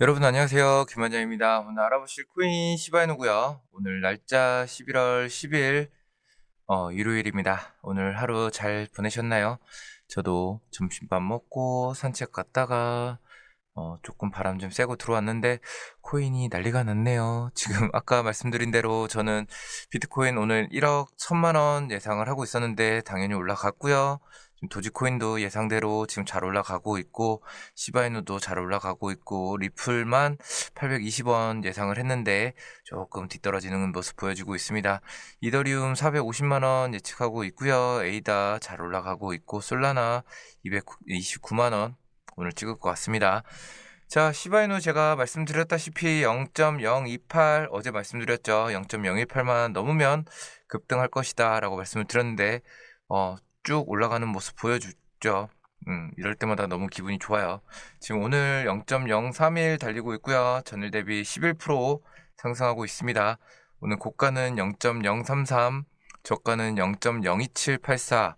여러분 안녕하세요. 김원장입니다. 오늘 알아보실 코인 시바이누고요. 오늘 날짜 11월 10일 어, 일요일입니다. 오늘 하루 잘 보내셨나요? 저도 점심밥 먹고 산책 갔다가 어, 조금 바람 좀 쐬고 들어왔는데 코인이 난리가 났네요. 지금 아까 말씀드린 대로 저는 비트코인 오늘 1억 1천만 원 예상을 하고 있었는데 당연히 올라갔고요. 지금 도지코인도 예상대로 지금 잘 올라가고 있고 시바이누도 잘 올라가고 있고 리플만 820원 예상을 했는데 조금 뒤떨어지는 모습 보여주고 있습니다. 이더리움 450만 원 예측하고 있고요. 에이다 잘 올라가고 있고 솔라나 229만 원 오늘 찍을 것 같습니다. 자, 시바이누 제가 말씀드렸다시피 0.028 어제 말씀드렸죠. 0.018만 넘으면 급등할 것이다 라고 말씀을 드렸는데 어, 쭉 올라가는 모습 보여줬죠. 음, 이럴 때마다 너무 기분이 좋아요. 지금 오늘 0.031 달리고 있고요. 전일 대비 11% 상승하고 있습니다. 오늘 고가는 0.033, 저가는 0.02784.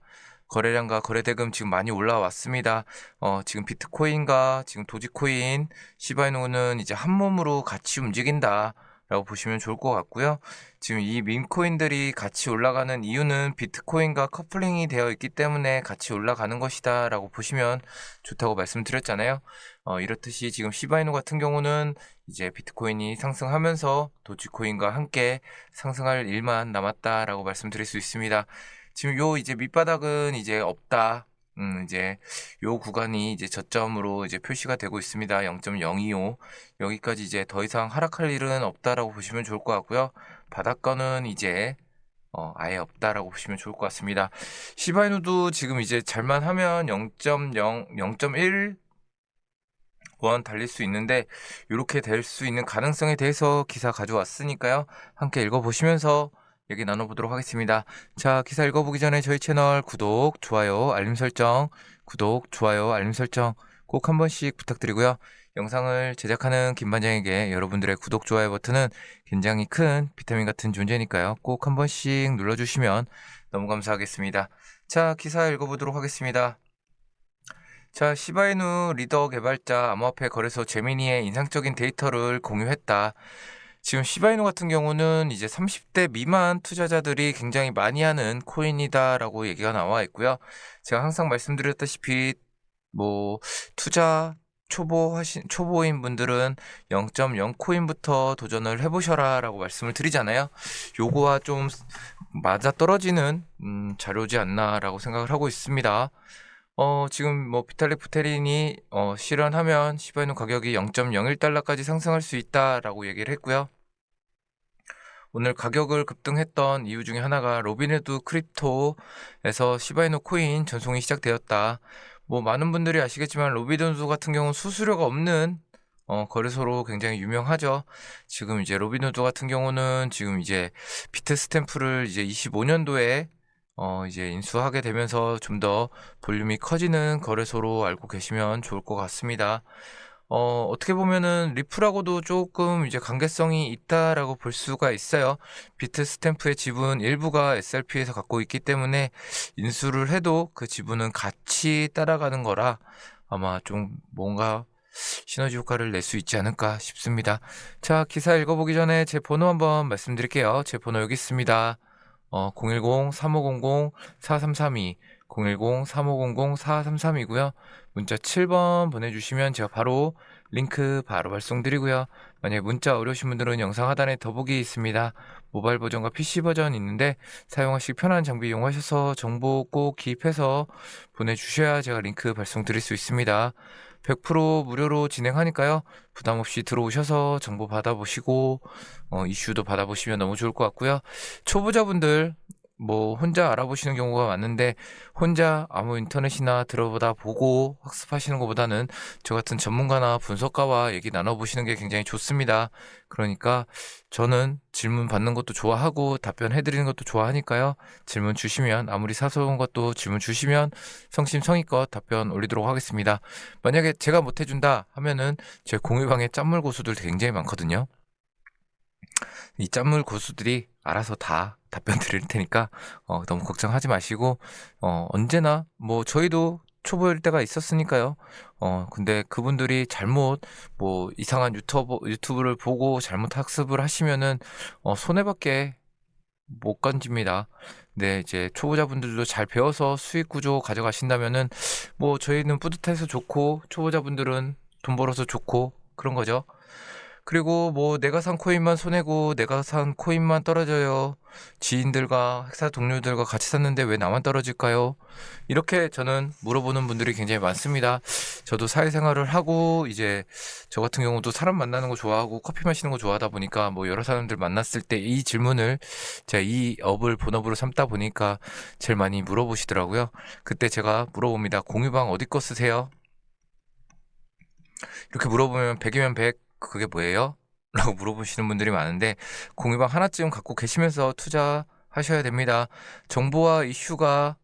거래량과 거래대금 지금 많이 올라왔습니다. 어, 지금 비트코인과 지금 도지코인, 시바이노는 이제 한 몸으로 같이 움직인다. 라고 보시면 좋을 것 같고요. 지금 이 밈코인들이 같이 올라가는 이유는 비트코인과 커플링이 되어 있기 때문에 같이 올라가는 것이다 라고 보시면 좋다고 말씀드렸잖아요. 어, 이렇듯이 지금 시바이노 같은 경우는 이제 비트코인이 상승하면서 도지코인과 함께 상승할 일만 남았다 라고 말씀드릴 수 있습니다. 지금 요 이제 밑바닥은 이제 없다. 음, 이제 요 구간이 이제 저점으로 이제 표시가 되고 있습니다. 0.025 여기까지 이제 더 이상 하락할 일은 없다라고 보시면 좋을 것 같고요. 바닥권은 이제 어, 아예 없다라고 보시면 좋을 것 같습니다. 시바이누도 지금 이제 잘만 하면 0.0, 0.1 원 달릴 수 있는데 이렇게 될 수 있는 가능성에 대해서 기사 가져왔으니까요. 함께 읽어보시면서 얘기 나눠보도록 하겠습니다. 자, 기사 읽어보기 전에 저희 채널 구독, 좋아요, 알림 설정, 구독, 좋아요, 알림 설정 꼭 한 번씩 부탁드리고요. 영상을 제작하는 김반장에게 여러분들의 구독, 좋아요 버튼은 굉장히 큰 비타민 같은 존재니까요. 꼭 한 번씩 눌러주시면 너무 감사하겠습니다. 자, 기사 읽어보도록 하겠습니다. 자, 시바이누 리더 개발자 암호화폐 거래소 제미니의 인상적인 데이터를 공유했다. 지금 시바이누 같은 경우는 이제 30대 미만 투자자들이 굉장히 많이 하는 코인이다라고 얘기가 나와 있고요. 제가 항상 말씀드렸다시피 뭐 투자 초보 하신 초보인 분들은 0.0 코인부터 도전을 해보셔라라고 말씀을 드리잖아요. 요거와 좀 맞아 떨어지는 음, 자료지 않나라고 생각을 하고 있습니다. 어, 지금 뭐 비탈릭 부테린이 어, 실현하면 시바이누 가격이 0.01달러까지 상승할 수 있다라고 얘기를 했고요. 오늘 가격을 급등했던 이유 중에 하나가 로빈후드 크립토에서 시바이누 코인 전송이 시작되었다. 뭐 많은 분들이 아시겠지만 로빈후드 같은 경우는 수수료가 없는 어, 거래소로 굉장히 유명하죠. 지금 이제 로빈후드 같은 경우는 지금 이제 비트 스탬프를 이제 25년도에 어, 이제 인수하게 되면서 좀 더 볼륨이 커지는 거래소로 알고 계시면 좋을 것 같습니다. 어, 어떻게 보면은 리플하고도 조금 이제 관계성이 있다라고 볼 수가 있어요. 비트 스탬프의 지분 일부가 SRP에서 갖고 있기 때문에 인수를 해도 그 지분은 같이 따라가는 거라 아마 좀 뭔가 시너지 효과를 낼 수 있지 않을까 싶습니다. 자, 기사 읽어보기 전에 제 번호 한번 말씀드릴게요. 제 번호 여기 있습니다. 어, 010-3500-4332, 010-3500-4332이고요. 문자 7번 보내주시면 제가 바로 링크 바로 발송드리고요. 만약에 문자 어려우신 분들은 영상 하단에 더보기 있습니다. 모바일 버전과 PC 버전 있는데 사용하시기 편한 장비 이용하셔서 정보 꼭 기입해서 보내주셔야 제가 링크 발송드릴 수 있습니다. 100% 무료로 진행하니까요. 부담 없이 들어오셔서 정보 받아보시고 어, 이슈도 받아보시면 너무 좋을 것 같고요. 초보자분들 뭐 혼자 알아보시는 경우가 많은데 혼자 아무 인터넷이나 들어보다 보고 학습하시는 것보다는 저 같은 전문가나 분석가와 얘기 나눠보시는 게 굉장히 좋습니다. 그러니까 저는 질문 받는 것도 좋아하고 답변해드리는 것도 좋아하니까요. 질문 주시면 아무리 사소한 것도 질문 주시면 성심성의껏 답변 올리도록 하겠습니다. 만약에 제가 못해준다 하면은 제 공유방에 짠물 고수들 굉장히 많거든요. 이 짠물 고수들이 알아서 다 답변 드릴 테니까 어, 너무 걱정하지 마시고 어, 언제나 뭐 저희도 초보일 때가 있었으니까요. 어, 근데 그분들이 잘못 뭐 이상한 유튜브 유튜브를 보고 잘못 학습을 하시면은 어, 손해밖에 못 건집니다. 네, 이제 초보자분들도 잘 배워서 수익 구조 가져가신다면은 뭐 저희는 뿌듯해서 좋고 초보자분들은 돈 벌어서 좋고 그런 거죠. 그리고 뭐 내가 산 코인만 손해고 내가 산 코인만 떨어져요. 지인들과 회사 동료들과 같이 샀는데 왜 나만 떨어질까요? 이렇게 저는 물어보는 분들이 굉장히 많습니다. 저도 사회생활을 하고 이제 저 같은 경우도 사람 만나는 거 좋아하고 커피 마시는 거 좋아하다 보니까 뭐 여러 사람들 만났을 때 이 질문을 제가 이 업을 본업으로 삼다 보니까 제일 많이 물어보시더라고요. 그때 제가 물어봅니다. 공유방 어디 거 쓰세요? 이렇게 물어보면 100이면 100 그게 뭐예요? 라고 물어보시는 분들이 많은데 공유방 하나쯤 갖고 계시면서 투자하셔야 됩니다. 정보와 이슈가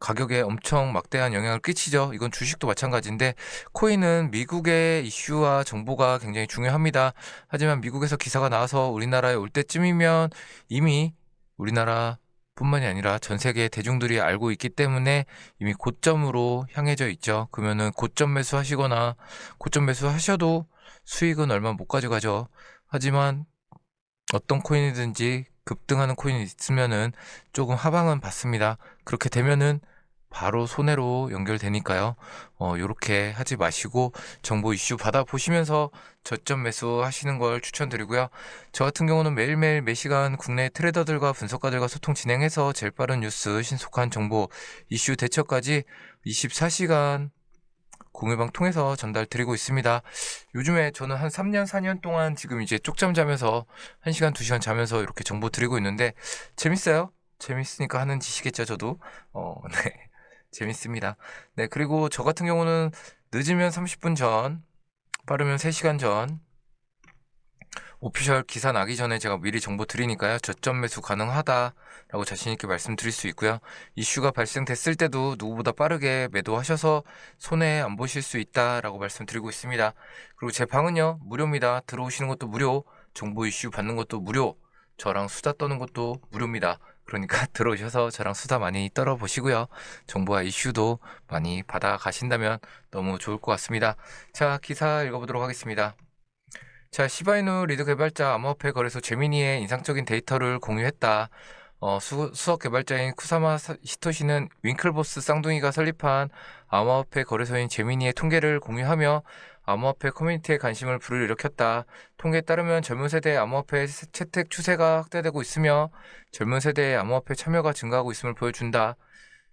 가격에 엄청 막대한 영향을 끼치죠. 이건 주식도 마찬가지인데 코인은 미국의 이슈와 정보가 굉장히 중요합니다. 하지만 미국에서 기사가 나와서 우리나라에 올 때쯤이면 이미 우리나라 뿐만이 아니라 전 세계 대중들이 알고 있기 때문에 이미 고점으로 향해져 있죠. 그러면은 고점 매수 하시거나 고점 매수 하셔도 수익은 얼마 못 가져가죠. 하지만 어떤 코인이든지 급등하는 코인이 있으면은 조금 하방은 받습니다. 그렇게 되면은 바로 손해로 연결되니까요. 어, 요렇게 하지 마시고 정보 이슈 받아보시면서 저점 매수 하시는 걸 추천드리고요. 저 같은 경우는 매일매일 매시간 국내 트레이더들과 분석가들과 소통 진행해서 제일 빠른 뉴스, 신속한 정보, 이슈 대처까지 24시간 공유방 통해서 전달 드리고 있습니다. 요즘에 저는 한 3년, 4년 동안 지금 이제 쪽잠 자면서 1시간, 2시간 자면서 이렇게 정보 드리고 있는데 재밌어요. 재밌으니까 하는 짓이겠죠, 저도. 어, 네. 재밌습니다. 네, 그리고 저 같은 경우는 늦으면 30분 전, 빠르면 3시간 전, 오피셜 기사 나기 전에 제가 미리 정보 드리니까요. 저점 매수 가능하다라고 자신있게 말씀드릴 수 있고요. 이슈가 발생됐을 때도 누구보다 빠르게 매도하셔서 손해 안 보실 수 있다라고 말씀드리고 있습니다. 그리고 제 방은요, 무료입니다. 들어오시는 것도 무료, 정보 이슈 받는 것도 무료, 저랑 수다 떠는 것도 무료입니다. 그러니까 들어오셔서 저랑 수다 많이 떨어보시고요. 정보와 이슈도 많이 받아 가신다면 너무 좋을 것 같습니다. 자, 기사 읽어보도록 하겠습니다. 자, 시바이누 리드 개발자 암호화폐 거래소 제미니의 인상적인 데이터를 공유했다. 어, 수, 수석 개발자인 쿠사마 히토시는 윙클보스 쌍둥이가 설립한 암호화폐 거래소인 제미니의 통계를 공유하며 암호화폐 커뮤니티에 관심을 불일으켰다. 통계에 따르면 젊은 세대의 암호화폐 채택 추세가 확대되고 있으며 젊은 세대의 암호화폐 참여가 증가하고 있음을 보여준다.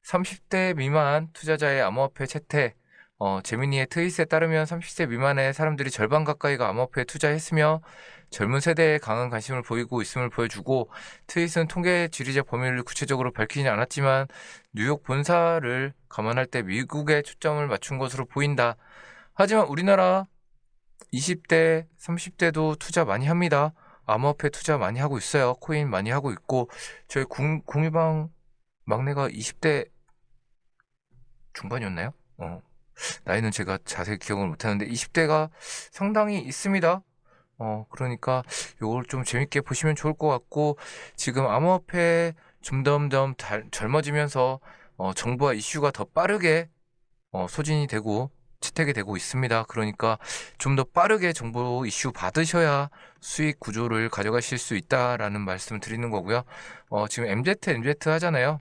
30대 미만 투자자의 암호화폐 채택, 어, 제미니의 트윗에 따르면 30세 미만의 사람들이 절반 가까이가 암호화폐에 투자했으며 젊은 세대에 강한 관심을 보이고 있음을 보여주고 트윗은 통계 지리적 범위를 구체적으로 밝히지 않았지만 뉴욕 본사를 감안할 때 미국에 초점을 맞춘 것으로 보인다. 하지만 우리나라 20대, 30대도 투자 많이 합니다. 암호화폐 투자 많이 하고 있어요. 코인 많이 하고 있고 저희 공, 공유방 막내가 20대 중반이었나요? 어, 나이는 제가 자세히 기억을 못하는데 20대가 상당히 있습니다. 어, 그러니까 요걸 좀 재밌게 보시면 좋을 것 같고 지금 암호화폐 점점점 달, 젊어지면서 어, 정부와 이슈가 더 빠르게 어, 소진이 되고 채택이 되고 있습니다. 그러니까 좀 더 빠르게 정보 이슈 받으셔야 수익 구조를 가져가실 수 있다라는 말씀을 드리는 거고요. 어, 지금 MZ, MZ 하잖아요.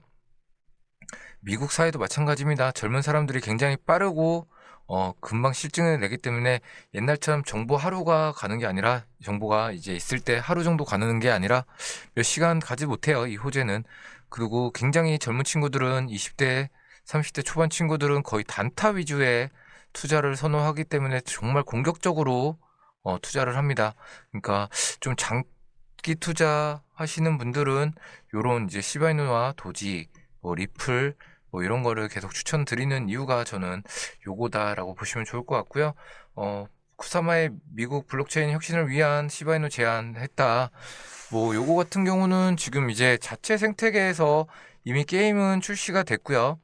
미국 사회도 마찬가지입니다. 젊은 사람들이 굉장히 빠르고 어, 금방 실증을 내기 때문에 옛날처럼 정보 하루가 가는 게 아니라 정보가 이제 있을 때 하루 정도 가는 게 아니라 몇 시간 가지 못해요. 이 호재는. 그리고 굉장히 젊은 친구들은 20대, 30대 초반 친구들은 거의 단타 위주의 투자를 선호하기 때문에 정말 공격적으로 어, 투자를 합니다. 그러니까 좀 장기 투자 하시는 분들은 요런 이제 시바이누와 도지, 뭐 리플, 뭐 이런 거를 계속 추천드리는 이유가 저는 요거다라고 보시면 좋을 것 같고요. 어, 쿠사마의 미국 블록체인 혁신을 위한 시바이누 제안했다. 뭐 요거 같은 경우는 지금 이제 자체 생태계에서 이미 게임은 출시가 됐고요.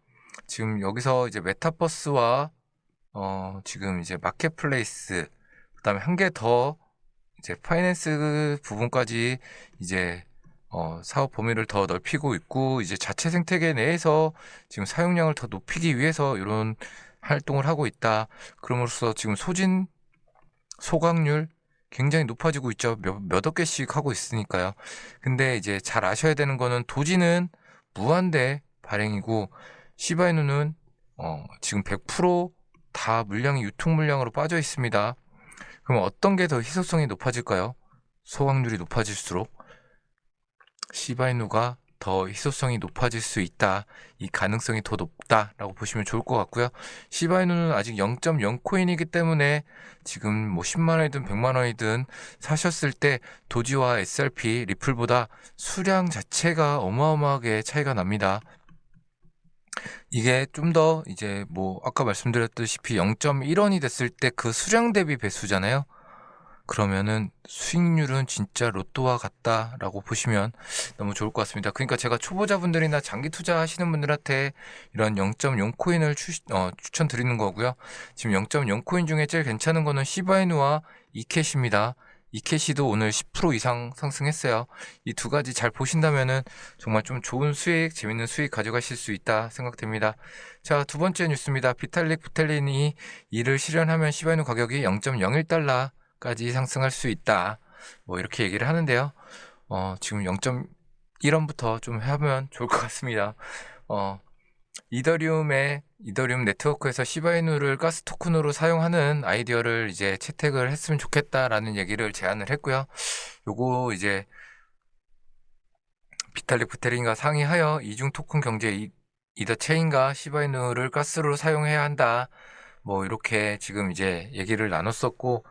지금 여기서 이제 메타버스와 어, 지금 이제 마켓플레이스 그다음에 한 개 더 이제 파이낸스 부분까지 이제 어, 사업 범위를 더 넓히고 있고 이제 자체 생태계 내에서 지금 사용량을 더 높이기 위해서 이런 활동을 하고 있다. 그럼으로써 지금 소진 소각률 굉장히 높아지고 있죠. 몇, 몇억 개씩 하고 있으니까요. 근데 이제 잘 아셔야 되는 거는 도지는 무한대 발행이고 시바이누는 어, 지금 100%다 물량이 유통 물량으로 빠져 있습니다. 그럼 어떤 게 더 희소성이 높아질까요? 소각률이 높아질수록 시바이누가 더 희소성이 높아질 수 있다. 이 가능성이 더 높다라고 보시면 좋을 것 같고요. 시바이누는 아직 0.0코인이기 때문에 지금 뭐 10만 원이든 100만 원이든 사셨을 때 도지와 SRP 리플보다 수량 자체가 어마어마하게 차이가 납니다. 이게 좀 더 이제 뭐 아까 말씀드렸다시피 0.1원이 됐을 때 그 수량 대비 배수잖아요. 그러면은 수익률은 진짜 로또와 같다라고 보시면 너무 좋을 것 같습니다. 그러니까 제가 초보자분들이나 장기 투자하시는 분들한테 이런 0.0 코인을 추, 어, 추천드리는 거고요. 지금 0.0 코인 중에 제일 괜찮은 거는 시바이누와 이캣입니다. 이캐시도 오늘 10% 이상 상승했어요. 이 두 가지 잘 보신다면은 정말 좀 좋은 수익, 재밌는 수익 가져가실 수 있다 생각됩니다. 자, 두 번째 뉴스입니다. 비탈릭 부텔린이 이를 실현하면 시바이누 가격이 0.01달러 까지 상승할 수 있다. 뭐 이렇게 얘기를 하는데요. 어, 지금 0.1원부터 좀 하면 좋을 것 같습니다. 어, 이더리움의 이더리움 네트워크에서 시바이누를 가스 토큰으로 사용하는 아이디어를 이제 채택을 했으면 좋겠다라는 얘기를 제안을 했고요. 요거 이제 비탈릭 부테린과 상의하여 이중 토큰 경제 이, 이더 체인과 시바이누를 가스로 사용해야 한다. 뭐 이렇게 지금 이제 얘기를 나눴었고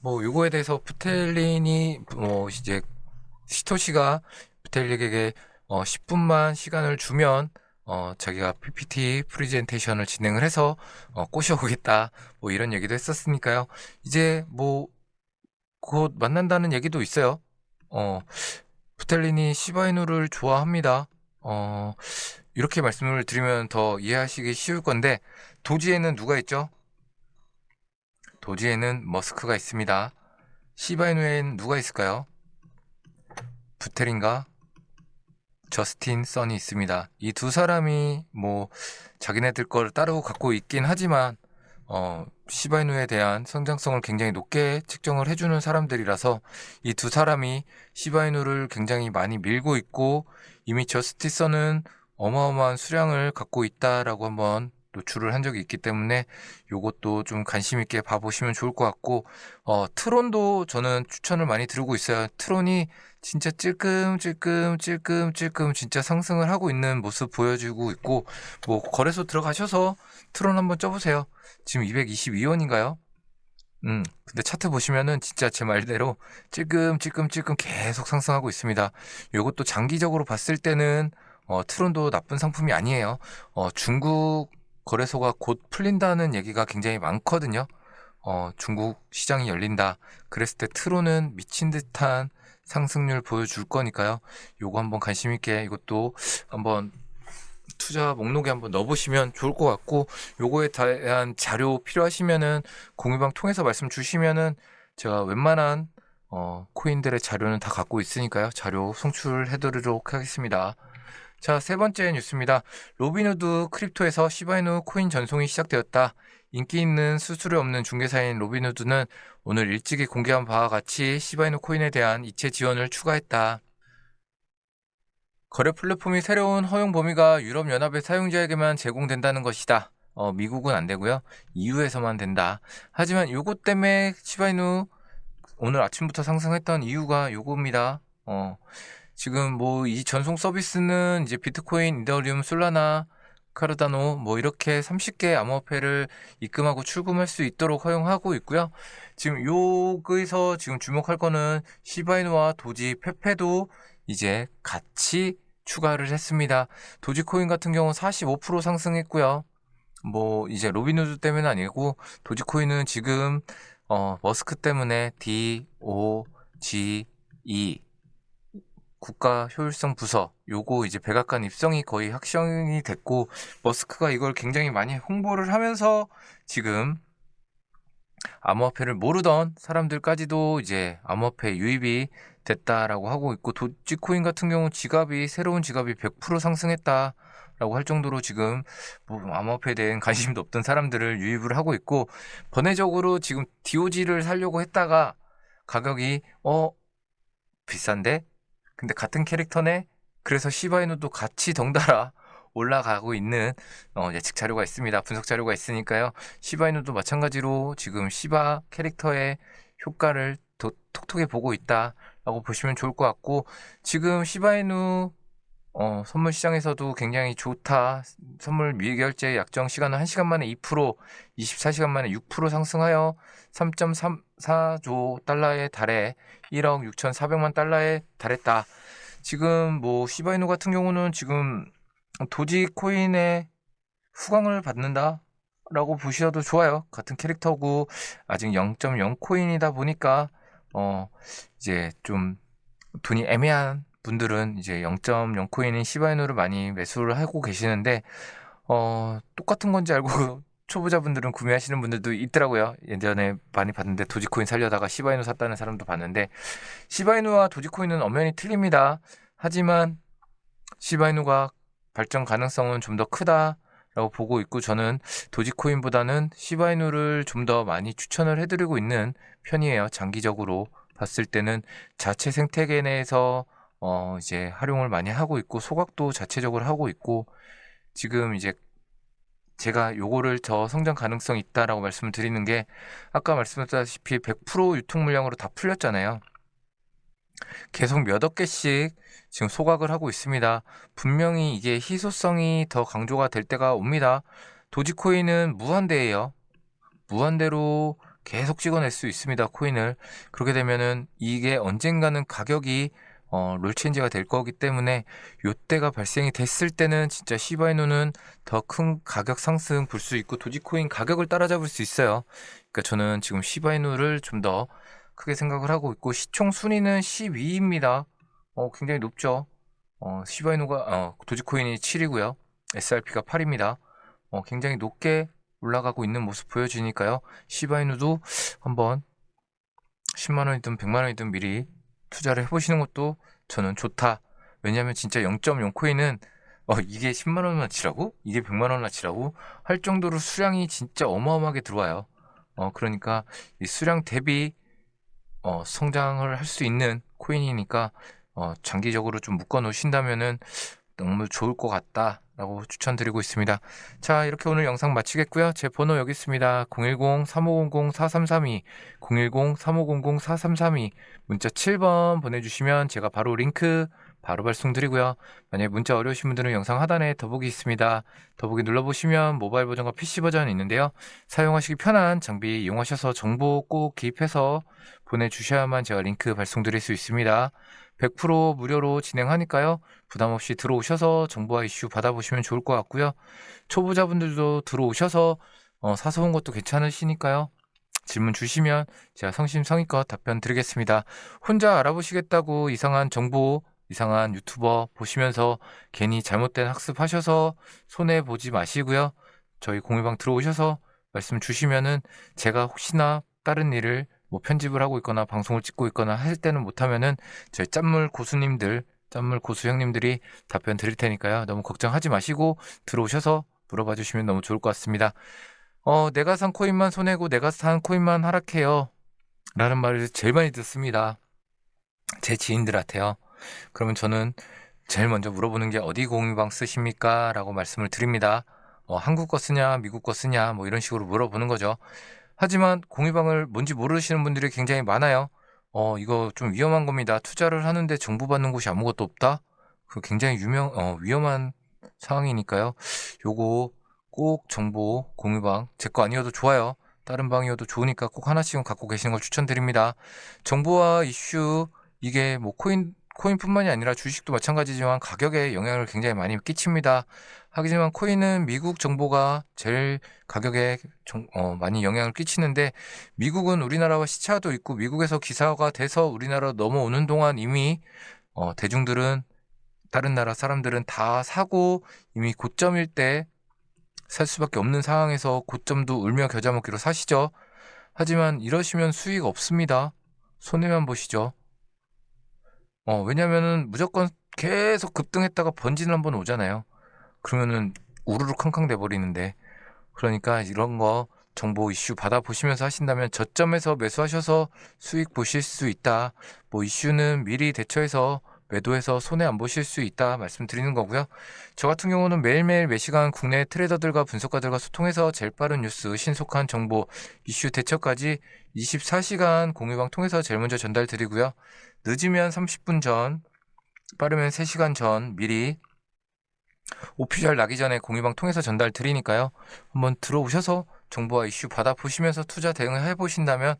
뭐 요거에 대해서 부텔린이 뭐 이제 시토시가 부텔릭에게 어 10분만 시간을 주면 어, 자기가 PPT 프리젠테이션을 진행을 해서 어, 꼬셔오겠다 뭐 이런 얘기도 했었으니까요. 이제 뭐 곧 만난다는 얘기도 있어요. 어, 부텔린이 시바이누를 좋아합니다. 어, 이렇게 말씀을 드리면 더 이해하시기 쉬울 건데 도지에는 누가 있죠? 도지에는 머스크가 있습니다. 시바이누에는 누가 있을까요? 부텔린과 저스틴 선이 있습니다. 이 두 사람이 뭐 자기네들 걸 따로 갖고 있긴 하지만 어, 시바이누에 대한 성장성을 굉장히 높게 측정을 해주는 사람들이라서 이 두 사람이 시바이누를 굉장히 많이 밀고 있고 이미 저스티선은 어마어마한 수량을 갖고 있다라고 한번 노출을 한 적이 있기 때문에 요것도 좀 관심 있게 봐보시면 좋을 것 같고 어, 트론도 저는 추천을 많이 드리고 있어요. 트론이 진짜 찔끔찔끔 찔끔 찔끔 진짜 상승을 하고 있는 모습 보여주고 있고 뭐 거래소 들어가셔서 트론 한번 쪄보세요. 지금 222원인가요? 음, 근데 차트 보시면은 진짜 제 말대로 찔끔찔끔찔끔 계속 상승하고 있습니다. 요것도 장기적으로 봤을 때는 어, 트론도 나쁜 상품이 아니에요. 어, 중국 거래소가 곧 풀린다는 얘기가 굉장히 많거든요. 어, 중국 시장이 열린다. 그랬을 때 트론은 미친 듯한 상승률 보여줄 거니까요. 요거 한번 관심 있게 이것도 한번 투자 목록에 한번 넣어보시면 좋을 것 같고 요거에 대한 자료 필요하시면은 공유방 통해서 말씀 주시면은 제가 웬만한 어, 코인들의 자료는 다 갖고 있으니까요. 자료 송출해드리도록 하겠습니다. 자, 세 번째 뉴스입니다. 로비누드 크립토에서 시바이누 코인 전송이 시작되었다. 인기 있는 수수료 없는 중개사인 로비누드는 오늘 일찍이 공개한 바와 같이 시바이누 코인에 대한 이체 지원을 추가했다. 거래 플랫폼이 새로운 허용 범위가 유럽연합의 사용자에게만 제공된다는 것이다. 어, 미국은 안 되고요. EU에서만 된다. 하지만 요것 때문에 시바이누 오늘 아침부터 상승했던 이유가 요겁니다. 어, 지금 뭐 이 전송 서비스는 이제 비트코인, 이더리움, 솔라나, 카르다노 뭐 이렇게 30개 암호화폐를 입금하고 출금할 수 있도록 허용하고 있고요. 지금 여기서 지금 주목할 거는 시바이누와 도지, 페페도 이제 같이 추가를 했습니다. 도지코인 같은 경우 45% 상승했고요. 뭐 이제 로비누드 때문은 아니고 도지코인은 지금 어 머스크 때문에 D, O, G, E 국가 효율성 부서 요거 이제 백악관 입성이 거의 확정이 됐고 머스크가 이걸 굉장히 많이 홍보를 하면서 지금 암호화폐를 모르던 사람들까지도 이제 암호화폐 유입이 됐다라고 하고 있고 도지코인 같은 경우 지갑이 새로운 지갑이 100% 상승했다. 라고 할 정도로 지금 뭐 암호화폐에 대한 관심도 없던 사람들을 유입을 하고 있고 번외적으로 지금 DOG를 살려고 했다가 가격이 어 비싼데 근데 같은 캐릭터네 그래서 시바이누도 같이 덩달아 올라가고 있는 어, 예측 자료가 있습니다. 분석 자료가 있으니까요. 시바이누도 마찬가지로 지금 시바 캐릭터의 효과를 더 톡톡히 보고 있다라고 보시면 좋을 것 같고 지금 시바이누 어, 선물 시장에서도 굉장히 좋다. 선물 미결제 약정 시간은 1시간 만에 2%, 24시간 만에 6% 상승하여 3.34조 달러에 달해 1억 6,400만 달러에 달했다. 지금 뭐 시바이누 같은 경우는 지금 도지 코인의 후광을 받는다. 라고 보셔도 좋아요. 같은 캐릭터고 아직 0.0 코인이다 보니까 어 이제 좀 돈이 애매한 분들은 이제 0.0 코인인 시바이누를 많이 매수를 하고 계시는데 어 똑같은 건지 알고 초보자분들은 구매하시는 분들도 있더라고요. 예전에 많이 봤는데 도지코인 살려다가 시바이누 샀다는 사람도 봤는데 시바이누와 도지코인은 엄연히 틀립니다. 하지만 시바이누가 발전 가능성은 좀 더 크다라고 보고 있고 저는 도지코인보다는 시바이누를 좀 더 많이 추천을 해드리고 있는 편이에요. 장기적으로 봤을 때는 자체 생태계 내에서 어 이제 활용을 많이 하고 있고 소각도 자체적으로 하고 있고 지금 이제 제가 요거를 더 성장 가능성이 있다라고 말씀을 드리는 게 아까 말씀드렸다시피 100% 유통 물량으로 다 풀렸잖아요. 계속 몇 억 개씩 지금 소각을 하고 있습니다. 분명히 이게 희소성이 더 강조가 될 때가 옵니다. 도지코인은 무한대예요. 무한대로 계속 찍어낼 수 있습니다. 코인을. 그렇게 되면은 이게 언젠가는 가격이 어, 롤 체인지가 될 거기 때문에 요때가 발생이 됐을 때는 진짜 시바이노는 더 큰 가격 상승 볼 수 있고 도지코인 가격을 따라잡을 수 있어요. 그러니까 저는 지금 시바이노를 좀 더 크게 생각을 하고 있고 시총 순위는 12입니다. 어, 굉장히 높죠. 어, 시바이노가 어, 도지코인이 7이고요. SRP가 8입니다. 어, 굉장히 높게 올라가고 있는 모습 보여주니까요. 시바이누도 한번 10만 원이든 100만 원이든 미리 투자를 해보시는 것도 저는 좋다. 왜냐하면 진짜 0.0 코인은 어, 이게 10만 원어치라고? 이게 100만 원어치라고? 할 정도로 수량이 진짜 어마어마하게 들어와요. 어, 그러니까 이 수량 대비 어, 성장을 할 수 있는 코인이니까 어, 장기적으로 좀 묶어 놓으신다면은 너무 좋을 것 같다. 라고 추천드리고 있습니다. 자, 이렇게 오늘 영상 마치겠고요. 제 번호 여기 있습니다. 010-3500-4332, 010-3500-4332, 문자 7번 보내주시면 제가 바로 링크 바로 발송드리고요. 만약에 문자 어려우신 분들은 영상 하단에 더보기 있습니다. 더보기 눌러보시면 모바일 버전과 PC 버전이 있는데요. 사용하시기 편한 장비 이용하셔서 정보 꼭 기입해서 보내주셔야만 제가 링크 발송드릴 수 있습니다. 100% 무료로 진행하니까요. 부담 없이 들어오셔서 정보와 이슈 받아보시면 좋을 것 같고요. 초보자분들도 들어오셔서 어, 사소한 것도 괜찮으시니까요. 질문 주시면 제가 성심성의껏 답변 드리겠습니다. 혼자 알아보시겠다고 이상한 정보, 이상한 유튜버 보시면서 괜히 잘못된 학습하셔서 손해 보지 마시고요. 저희 공유방 들어오셔서 말씀 주시면은 제가 혹시나 다른 일을 뭐 편집을 하고 있거나 방송을 찍고 있거나 할 때는 못하면은 저희 짠물 고수님들, 짠물 고수 형님들이 답변 드릴 테니까요. 너무 걱정하지 마시고 들어오셔서 물어봐 주시면 너무 좋을 것 같습니다. 어, 내가 산 코인만 손해고 내가 산 코인만 하락해요. 라는 말을 제일 많이 듣습니다. 제 지인들한테요. 그러면 저는 제일 먼저 물어보는 게 어디 공유방 쓰십니까? 라고 말씀을 드립니다. 어, 한국 거 쓰냐, 미국 거 쓰냐, 뭐 이런 식으로 물어보는 거죠. 하지만 공유방을 뭔지 모르시는 분들이 굉장히 많아요. 어, 이거 좀 위험한 겁니다. 투자를 하는데 정보 받는 곳이 아무것도 없다? 그 굉장히 유명, 어, 위험한 상황이니까요. 요거 꼭 정보 공유방, 제 거 아니어도 좋아요. 다른 방이어도 좋으니까 꼭 하나씩은 갖고 계시는 걸 추천드립니다. 정보와 이슈, 이게 뭐 코인, 코인뿐만이 아니라 주식도 마찬가지지만 가격에 영향을 굉장히 많이 끼칩니다. 하지만 코인은 미국 정보가 제일 가격에 정, 어, 많이 영향을 끼치는데 미국은 우리나라와 시차도 있고 미국에서 기사가 돼서 우리나라 넘어오는 동안 이미 어, 대중들은 다른 나라 사람들은 다 사고 이미 고점일 때 살 수밖에 없는 상황에서 고점도 울며 겨자 먹기로 사시죠. 하지만 이러시면 수익 없습니다. 손해만 보시죠. 어, 왜냐면은 무조건 계속 급등했다가 번진 한번 오잖아요. 그러면은 우르르 캉캉 돼버리는데. 그러니까 이런 거 정보 이슈 받아보시면서 하신다면 저점에서 매수하셔서 수익 보실 수 있다. 뭐 이슈는 미리 대처해서 매도해서 손해 안 보실 수 있다 말씀드리는 거고요. 저 같은 경우는 매일매일 매시간 국내 트레이더들과 분석가들과 소통해서 제일 빠른 뉴스, 신속한 정보, 이슈 대처까지 24시간 공유방 통해서 제일 먼저 전달 드리고요. 늦으면 30분 전, 빠르면 3시간 전 미리 오피셜 나기 전에 공유방 통해서 전달 드리니까요. 한번 들어오셔서 정보와 이슈 받아보시면서 투자 대응을 해보신다면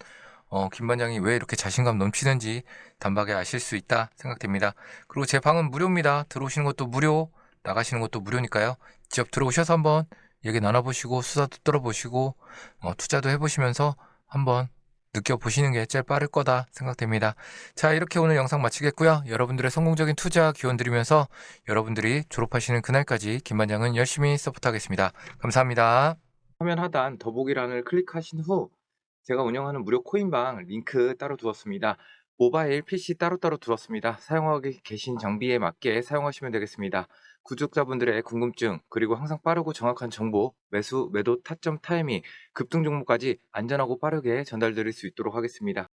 어, 김 반장이 왜 이렇게 자신감 넘치는지 단박에 아실 수 있다 생각됩니다. 그리고 제 방은 무료입니다. 들어오시는 것도 무료, 나가시는 것도 무료니까요. 직접 들어오셔서 한번 얘기 나눠보시고 수다도 떨어보시고 어, 투자도 해보시면서 한번 느껴보시는 게 제일 빠를 거다 생각됩니다. 자 이렇게 오늘 영상 마치겠고요. 여러분들의 성공적인 투자 기원 드리면서 여러분들이 졸업하시는 그날까지 김 반장은 열심히 서포트하겠습니다. 감사합니다. 화면 하단 더보기란을 클릭하신 후 제가 운영하는 무료 코인방 링크 따로 두었습니다. 모바일, PC 따로따로 두었습니다. 사용하고 계신 장비에 맞게 사용하시면 되겠습니다. 구독자분들의 궁금증, 그리고 항상 빠르고 정확한 정보, 매수, 매도, 타점, 타이밍, 급등 종목까지 안전하고 빠르게 전달드릴 수 있도록 하겠습니다.